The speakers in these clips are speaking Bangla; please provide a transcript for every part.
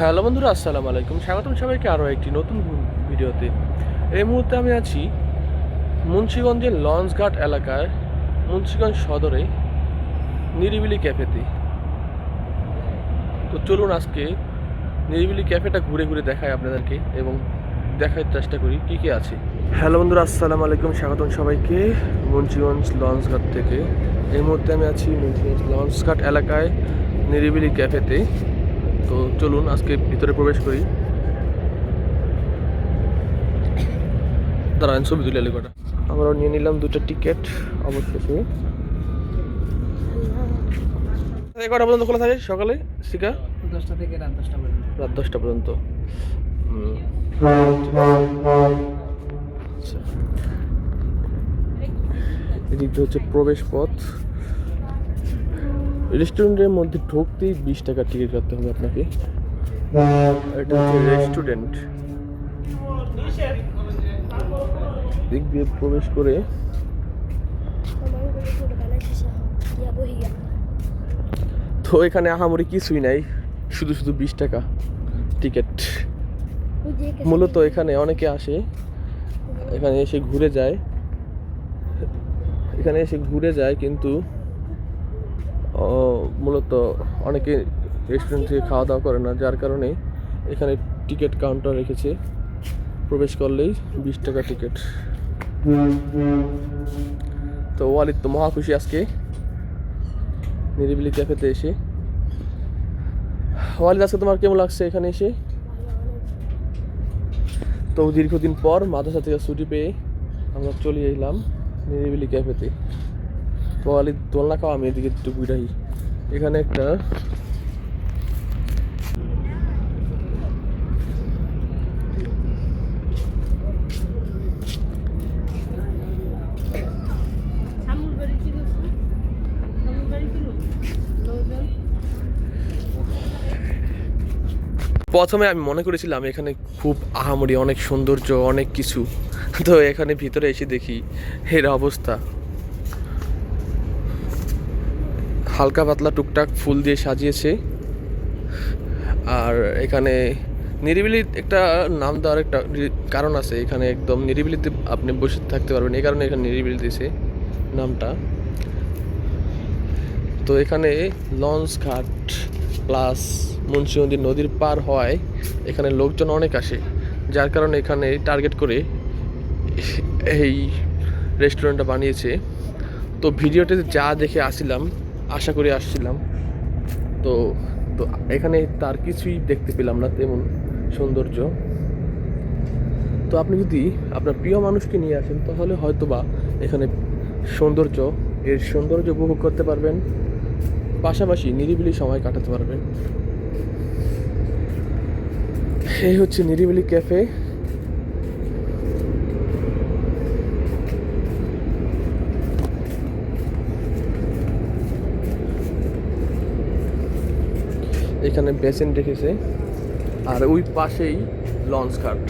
হ্যালো বন্ধুরা, আসসালামু আলাইকুম। স্বাগতম সবাইকে আরও একটি নতুন ভিডিওতে। এই মুহূর্তে আমি আছি মুন্সিগঞ্জের লঞ্চঘাট এলাকায় মুন্সিগঞ্জ সদরে নিরিবিলি ক্যাফেতে। তো চলুন আজকে নিরিবিলি ক্যাফেটা ঘুরে ঘুরে দেখাই আপনাদেরকে এবং দেখার চেষ্টা করি কী কী আছে। হ্যালো বন্ধুরা, আসসালামু আলাইকুম, স্বাগতম সবাইকে মুন্সিগঞ্জ লঞ্চঘাট থেকে। এই মুহূর্তে আমি আছি মুন্সিগঞ্জ লঞ্চঘাট এলাকায় নিরিবিলি ক্যাফেতে। তো চলুন আজকে ভিতরে প্রবেশ করি। দাঁড়ান ছবি তুলে এলে কটা আমরাও নিয়ে নিলাম দুটো টিকিট অবশেষে। এই কটা পর্যন্ত খোলা থাকে সকালে শিকা দশটা থেকে রাত দশটা পর্যন্ত। রাত দশটা পর্যন্ত। আচ্ছা। এদিকটা হচ্ছে প্রবেশ পথ। রেস্টুরেন্টের মধ্যে ঢুকতেই বিশ টাকা টিকিট কাটতে হবে আপনাকে। এটা হচ্ছে রেস্টুরেন্ট। দিক দিয়ে প্রবেশ করে তো এখানে আহামরি কিছুই নাই, শুধু শুধু বিশ টাকা টিকিট মূলত এখানে অনেকে আসে, এখানে এসে ঘুরে যায়। এখানে এসে ঘুরে যায় কিন্তু মূলত অনেকে রেস্টুরেন্ট থেকে খাওয়া দাওয়া করে না, যার কারণে এখানে টিকিট কাউন্টার রেখেছে। প্রবেশ করলেই বিশ টাকা টিকিট তো ওয়ালিদ, তো মহা খুশি আজকে। নিরিবিলি ক্যাফেতে এসে। ওয়ালিদ, আজকে তোমার কেমন লাগছে এখানে এসে? তো দীর্ঘদিন পর মাদ্রাসা থেকে ছুটি পেয়ে আমরা চলে এলাম নিরিবিলি ক্যাফেতে তো ওয়ালিদ দোলনা খাওয়া, আমি এদিকে বুড়াই এখানে একটা প্রথমে আমি মনে করেছিলাম এখানে খুব আহামরি অনেক সৌন্দর্য, অনেক কিছু। তো এখানে ভিতরে এসে দেখি এর অবস্থা। হালকা পাতলা টুকটাক ফুল দিয়ে সাজিয়েছে। আর এখানে নিরিবিলি একটা নাম দেওয়ার একটা কারণ আছে। এখানে একদম নিরিবিলিতে আপনি বসে থাকতে পারবেন এই কারণে এখানে নিরিবিলি দিয়েছে নামটা। তো এখানে লঞ্চ ঘাট প্লাস মুন্সিগঞ্জ নদীর পার হওয়ায় এখানে লোকজন অনেক আসে। যার কারণে এখানে টার্গেট করে এই রেস্টুরেন্টটা বানিয়েছে। তো ভিডিওতে যা দেখে আসছিলাম আশা করে আসছিলাম। তো তো এখানে তার কিছুই দেখতে পেলাম না, তেমন সৌন্দর্য। তো আপনি যদি আপনার প্রিয় মানুষকে নিয়ে আসেন, তাহলে হয়তো বা এখানে সৌন্দর্য, এর সৌন্দর্য উপভোগ করতে পারবেন। পাশাপাশি নিরিবিলি সময় কাটাতে পারবেন। এই হচ্ছে নিরিবিলি ক্যাফে। এখানে বেসিন রেখেছে। আর ওই পাশেই লঞ্চ ঘাট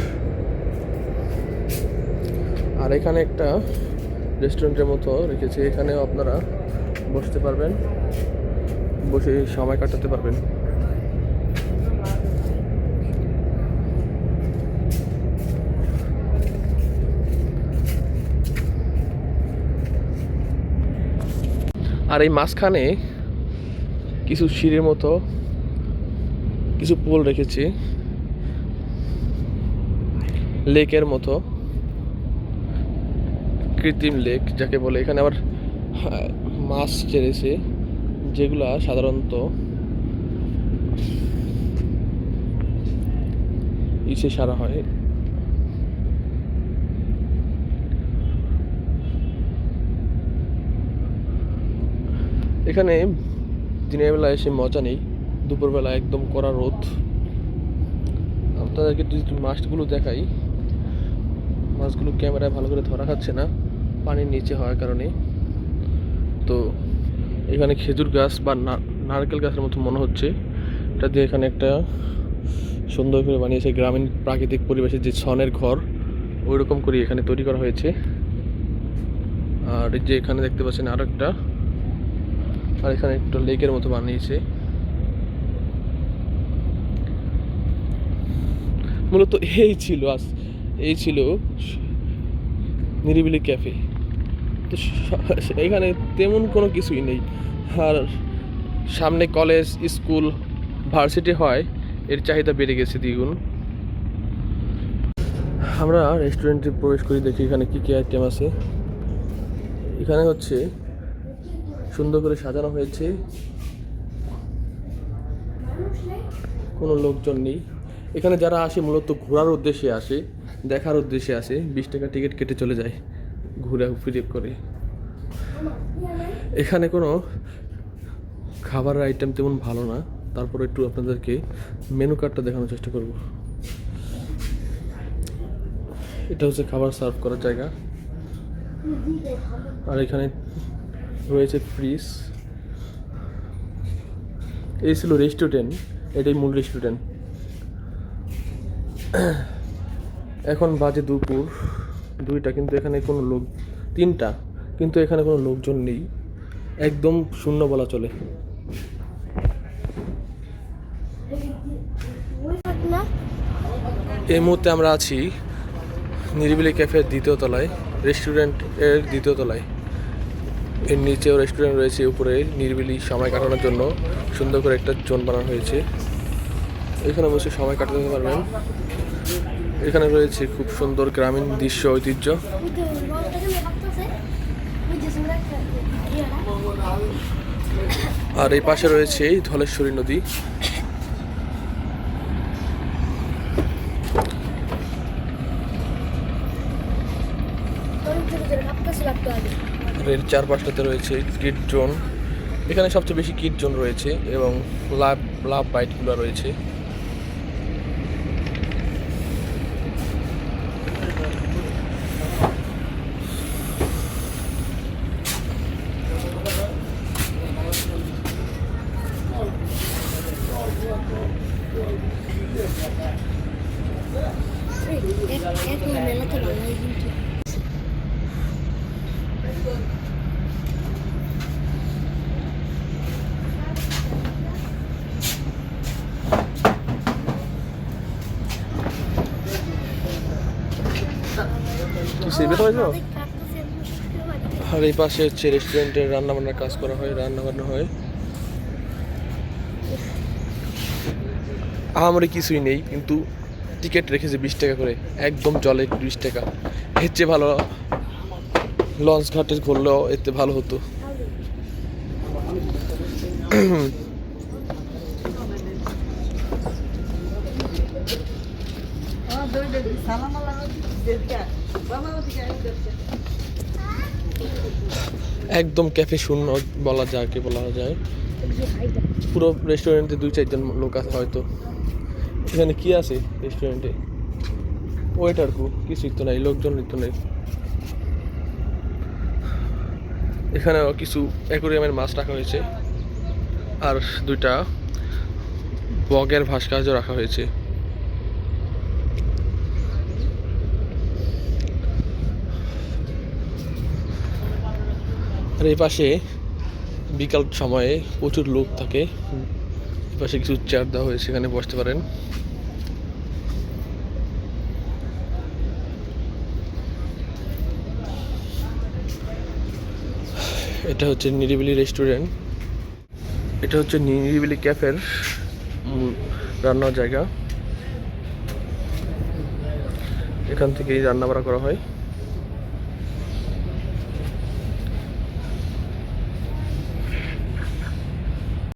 আর এখানে একটা রেস্টুরেন্টের মতো রেখেছে। এখানেও আপনারা বসতে পারবেন। বসে সময় কাটাতে পারবেন। আর এই মাঝখানে কিছু সিঁড়ির মতো কিছু পোল রেখেছে। লেকের মতো। কৃত্রিম লেক যাকে বলে এখানে আবার হ্যাঁ, মাছ ছেড়েছে যেগুলা সাধারণত ইসে সারা হয়। এখানে দিনের বেলা এসে মজা নেই। দুপুরবেলা একদম কড়া রোদ। আপনাদেরকে যদি মাছগুলো দেখাই। মাছগুলো ক্যামেরায় ভালো করে ধরা খাচ্ছে না, পানির নিচে হওয়ার কারণে। তো এখানে খেজুর গাছ বা নারকেল গাছের মতো মনে হচ্ছে। এটা দিয়ে এখানে একটা সুন্দর করে বানিয়েছে গ্রামীণ প্রাকৃতিক পরিবেশে যে ছনের ঘর ওই রকম করে এখানে তৈরি করা হয়েছে। আর যে এখানে দেখতে পাচ্ছেন আরও একটা আর এখানে একটা লেকের মতো বানিয়েছে। মূলত এই ছিল আজ, এই ছিল নিরিবিলি ক্যাফে। তো এখানে তেমন কোনো কিছুই নেই। আর সামনে কলেজ, স্কুল, ভার্সিটি হয়, এর চাহিদা বেড়ে গেছে দ্বিগুণ। আমরা রেস্টুরেন্টে প্রবেশ করি, দেখি এখানে কী কী আইটেম আছে। এখানে হচ্ছে সুন্দর করে সাজানো হয়েছে। কোনো লোকজন নেই। এখানে যারা আসে, মূলত ঘোরার উদ্দেশ্যে আসে, দেখার উদ্দেশ্যে আসে, বিশ টাকা টিকিট কেটে চলে যায় ঘুরে ফিরে করে। এখানে কোনো খাবারের আইটেম তেমন ভালো না। তারপর একটু আপনাদেরকে মেনু কার্ডটা দেখানোর চেষ্টা করব। এটা হচ্ছে খাবার সার্ভ করার জায়গা। আর এখানে রয়েছে ফ্রিজ এই ছিল রেস্টুরেন্ট এটাই মূল রেস্টুরেন্ট এখন বাজে দুপুর, দুইটা, কিন্তু এখানে কোনো লোক, তিনটা, কিন্তু এখানে কোনো লোকজন নেই। একদম শূন্য বলা চলে। এই মুহূর্তে আমরা আছি নিরিবিলি ক্যাফের দ্বিতীয় তলায় রেস্টুরেন্টের দ্বিতীয় তলায়। এর নিচেও রেস্টুরেন্ট রয়েছে, উপরে নিরিবিলি সময় কাটানোর জন্য। সুন্দর করে একটা জোন বানানো হয়েছে। এখানে বসে সময় কাটাতে পারবেন। এখানে রয়েছে খুব সুন্দর গ্রামীণ দৃশ্য ঐতিহ্য। আর এই পাশে রয়েছে এই ধলেশ্বরী নদী। এর চারপাশটাতে রয়েছে কিট জোন। এখানে সবচেয়ে বেশি কিট জোন রয়েছে এবং লাভ লাভ বাইটগুলো রয়েছে। কি সেবে হয়েছ আর এই পাশে হচ্ছে রেস্টুরেন্টে রান্না বান্নার কাজ করা হয় রান্না বান্না হয়। আহামরি কিছুই নেই, কিন্তু টিকিট রেখেছে বিশ টাকা করে, একদম জলে বিশ টাকা। এর চেয়ে ভালো লঞ্চ ঘাটে ঘুরলেও এতে ভালো হতো। একদম ক্যাফে শূন্য বলা যায়, কে বলা যায়? পুরো রেস্টুরেন্টে দুই চারজন লোক আছে হয়তো। এখানে কি আছে রেস্টুরেন্টে ওয়েটার কু, কিছুই তো নাই, লোকজন তো নাই। এখানে কিছু অ্যাকোরিয়ামের মাছ রাখা হয়েছে। আর দুইটা বগের ভাস্কাজও রাখা হয়েছে। আর এই পাশে বিকাল সময়ে প্রচুর লোক থাকে। পাশে কিছু চেয়ার দেওয়া হয়েছে, সেখানে বসতে পারেন। এটা হচ্ছে নিরিবিলি রেস্টুরেন্ট এটা হচ্ছে নিরিবিলি ক্যাফের রান্নার জায়গা। এখান থেকেই রান্না বান্না করা হয়।